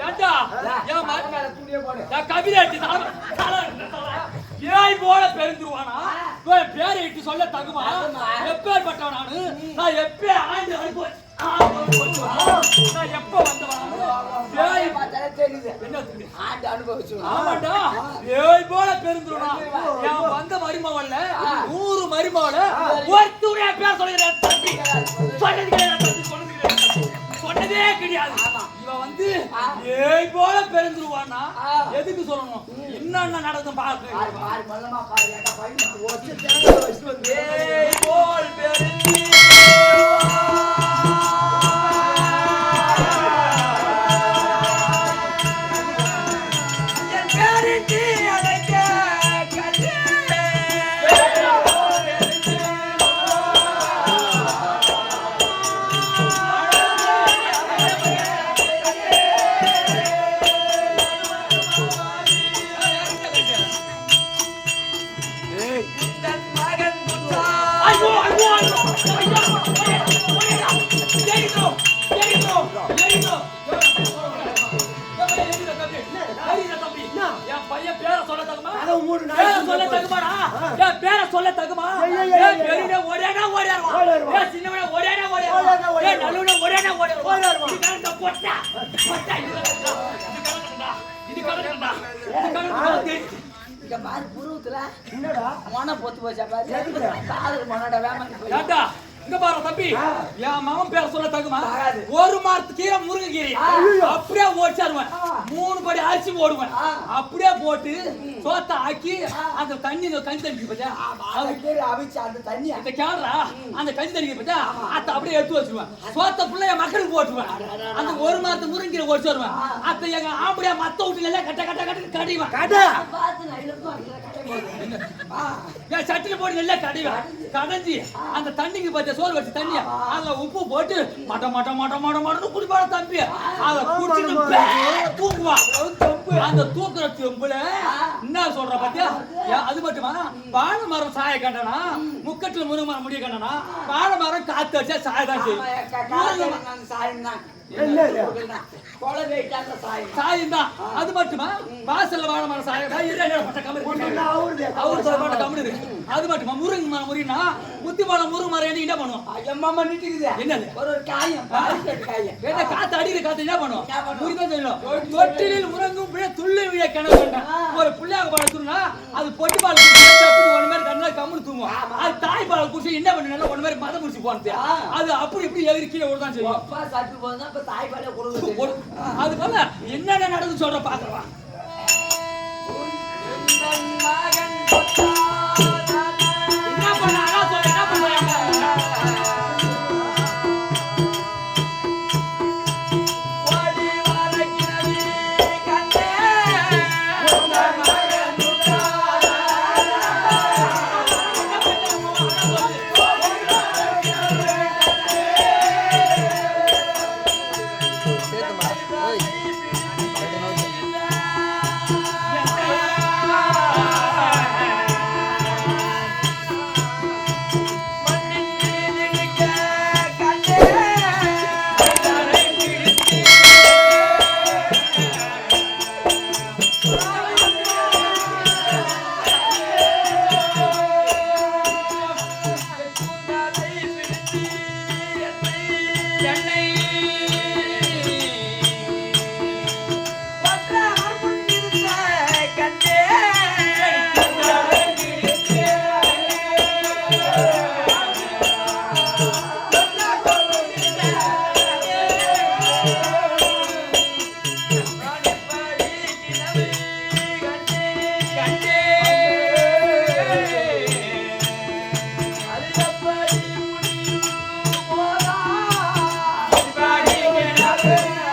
ஏண்டா ஏன் போல பெருந்துருவானா. பேரை இட்டு சொல்ல தகுமா எப்பேற்பட்டவன் நானு நான் எப்பே ஆண்டு அனுபவி நான் எப்ப வந்த மருமவல்ல நூறு மருமவள ஒருத்தருடைய பேர் சொல்லுகிறேன் சொன்னதே கிடையாது. இவன் வந்து ஏய் போல பெருந்துருவானா எதுக்கு சொல்லணும்? என்னென்ன நடக்கும் பாக்கு வேல் போல் பெருகி தகுமா பேரை சொல்ல தகுமாடா? என் பேரை சொல்ல தகுமா? என் பெரியவனே ஒரேடா ஓடியாருவான் என் சின்னவனே ஒரேடா ஓடியாருவான் என் நல்லவனே ஒரேடா ஓடியாருவான் இது கணக்கு பொட்டா. பொட்டா இது கணக்குடா இது கணக்குடா இது கணக்குடா இங்க பாரு புருவத்துல மொன பொத்து போச்சா பாரு காதல் மொனோட வேமாங்க போய் இங்க பாரு தம்பி. என் மாமன் பேர சொல்ல தகுமா? ஒரு மாரத்து கீரை முருங்கைக்கீரை. அப்படியே ஓடிச்சாருவேன் மூணு படி அரிசி போடுவேன். அப்படியே போட்டு சோத்த ஆக்கி அந்த தண்ணி இந்த கஞ்சி தண்ணி பத்தியா? பேரு அவிச்சு அந்த தண்ணியா. அந்த கேமரா அந்த கஞ்சி தண்ணி பத்தியா? அத்தை அப்படியே எடுத்து வச்சிருவேன். சோத்த புள்ள என் மக்களுக்கு போட்டுருவேன். அந்த ஒரு மாரத்து முருங்கீரை ஓடிச்சு வருவேன். அத்தை எங்க ஆம்படியா மத்த வீட்டுல எல்லாம் கட்ட கட்ட கட்ட கடிவேன். பார்த்து நான் இழுத்து வைக்கிற கடை போகுது. என் சட்டில போட்டு நல்லா கடைவேன். கடைஞ்சி. அந்த தண்ணிக்கு பத்திய சோறு வச்சு தண்ணிய அதுல உப்பு போட்டு மட்ட மட்ட மட்ட மட்ட மட்டன்னு குடிப்பாட தம்பி. அத குடிச்சிட்டு தொப்பு அந்த தூக்குற தெம்புல என்ன சொல்ற பாத்தியா? அது மட்டுமா? வாழை மரம் சாய கண்டனா? முக்கட்டுல முருங்கை மரம் முடிய கண்டனா? வாழை மரம் காத்து வச்சா சாய தான் செய்யும். சாயம் தான். கொலை வைக்காத சாயம். சாயம் தான். அது மட்டுமா? வாசல்ல வாழை மரம் சாய தான் இரு, இரு, பட்ட கம்பு இருக்கு. அவர் சொல்ல மாட்ட கம்பு இருக்கு. அது மட்டுமா? முருங்கை மரம் முறினா முத்தி போன முருங்கை மரம் என்ன பண்ணும் ஐயம்மா நிட்டுக்குது என்னது? ஒரு ஒரு காயம் காயம். வேற காத்து அடிக்கிற காத்து என்ன பண்ணும்? முறிதான் செய்யணும் தொட்டிலில் உறங்கும் பிள்ளை துள்ளி விழ கிணறு ஒரு பிள்ளையாக தூங்கினா அது பொட்டி பால் ஒன்று மாதிரி கண்ணா கம்முன்னு தூங்கும் அது தாய் பால் குடிச்சு என்ன பண்ணு? ஒன்று மாதிரி மதம் குடிச்சு போனது. அது அப்படி இப்படி எதிரி கீழே விடதான் செய்யும். அது போல என்னென்ன நடந்து சொல்ற பாக்குறவா 네.